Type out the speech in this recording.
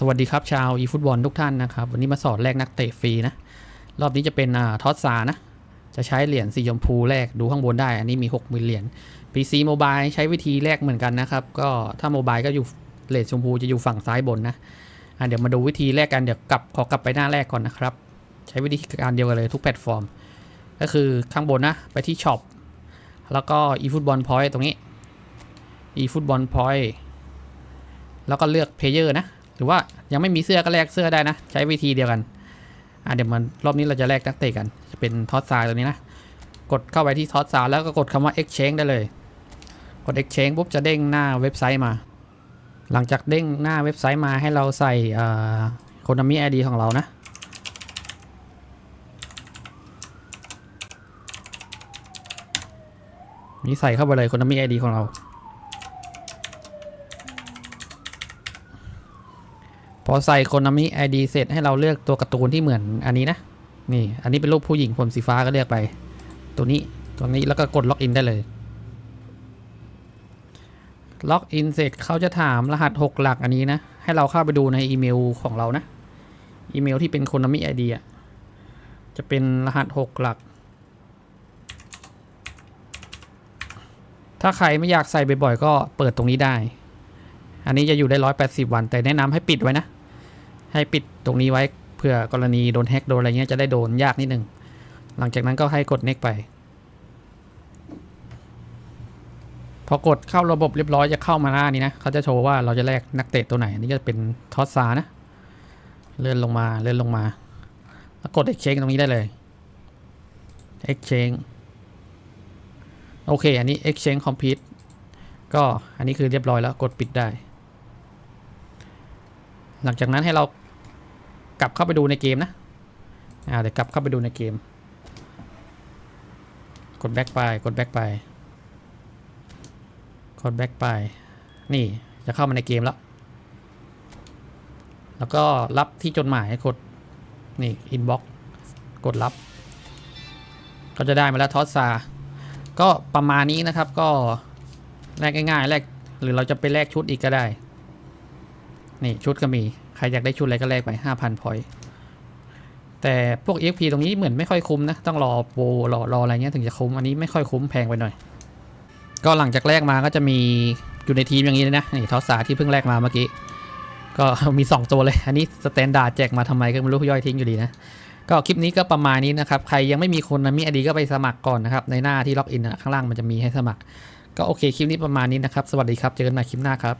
สวัสดีครับชาวอีฟุตบอลทุกท่านนะครับ วันนี้มาสอนแลกนักเตะฟรีนะ รอบนี้จะเป็นอ่าทอสซานะ จะใช้เหรียญสีชมพูแลกดูข้างบนได้ อันนี้มี 6 0,000 เหรียญ PC Mobile ใช้วิธีแลกเหมือนกันนะครับ ก็ถ้าโมบายก็อยู่เหรียญชมพูจะอยู่ฝั่งซ้ายบนนะอะเดี๋ยวมาดูวิธีแลกกันเดี๋ยวกลับขอกลับไปหน้าแรกก่อนนะครับ ใช้วิธีการเดียวกันเลยทุกแพลตฟอร์ม ก็คือข้างบนนะไปที่ช็อปแล้วก็ eFootball Point ตรงนี้ eFootball Point แล้วก็เลือกเพลเยอร์นะ หรือว่ายังไม่มีเสื้อก็แลกเสื้อได้นะ ใช้วิธีเดียวกันอะเดี๋ยวมันรอบนี้เราจะแลกนักเตะกัน จะเป็นทอสซาตัวนี้นะ กดเข้าไปที่ทอสซาแล้วก็กดคำว่า exchange ได้เลย กด exchange ปุ๊บจะเด้งหน้าเว็บไซต์มา หลังจากเด้งหน้าเว็บไซต์มาให้เราใส่โคนามิไอดีของเรานะนี่ใส่เข้าไปเลยโคนามิไอดีของเรา พอใส่โคนามิไอดีเสร็จให้เราเลือกตัวการ์ตูนที่เหมือนอันนี้นะ นี่ อันนี้เป็นรูปผู้หญิงผมสีฟ้าก็เลือกไป ตัวนี้ตัวนี้แล้วก็กดล็อกอินได้เลยล็อกอินเสร็จเขาจะถามรหัส 6 หลักอันนี้นะ ให้เราเข้าไปดูในอีเมลของเรานะ อีเมลที่เป็นโคนามิไอดีอะจะเป็นรหัส 6 หลัก ถ้าใครไม่อยากใส่บ่อยๆ ก็เปิดตรงนี้ได้ อันนี้จะอยู่ได้ 180 วัน แต่แนะนำให้ปิดไว้นะ ให้ปิดตรงนี้ไว้เผื่อกรณีโดนแฮ็กโดนอะไรเงี้ยจะได้โดนยากนิดนึง หลังจากนั้นก็ให้กด next ไป พอกดเข้าระบบเรียบร้อยจะเข้ามาหน้านี้นะเขาจะโชว์ว่าเราจะแลกนักเตะตัวไหนอันนี้จะเป็นทอสซานะเลื่อนลงมาเลื่อนลงมาแล้วกด exchange ตรงนี้ได้เลย exchange โอเค อันนี้ exchange complete ก็อันนี้คือเรียบร้อยแล้วกดปิดได้ หลังจากนั้นให้เรา กลับเข้าไปดูในเกมนะอ่าเดี๋ยวกลับเข้าไปดูในเกม กด back ไปกด back ไปกด back ไปนี่จะเข้ามาในเกมแล้ว แล้วก็รับที่จดหมายกดนี่ inbox กดรับ ก็จะได้มาแล้วทอสซาก็ประมาณนี้นะครับก็แลกง่ายๆแลกหรือเราจะไปแลกชุดอีกก็ได้ นี่ชุดก็มี ใครอยากได้ชุดอะไรก็แลกไป 5,000พอยต์แต่พวก EXP ตรงนี้เหมือนไม่ค่อยคุ้มนะ ต้องรอโปรรอรออะไรเงี้ยถึงจะคุ้ม อันนี้ไม่ค่อยคุ้มแพงไปหน่อย ก็หลังจากแลกมาก็จะมีอยู่ในทีมอย่างนี้นะ นี่ทอสาที่เพิ่งแลกมาเมื่อกี้ ก็มี 2 ตัวเลย อันนี้สแตนดาร์ดแจกมาทำไมก็ไม่รู้ย่อยทิ้งอยู่ดีนะ ก็คลิปนี้ก็ประมาณนี้นะครับ ใครยังไม่มีคนนะมีอดีก็ไปสมัครก่อนนะครับ ในหน้าที่ล็อกอินข้างล่างมันจะมีให้สมัคร ก็โอเคคลิปนี้ประมาณนี้นะครับ สวัสดีครับ เจอกันใหม่คลิปหน้าครับ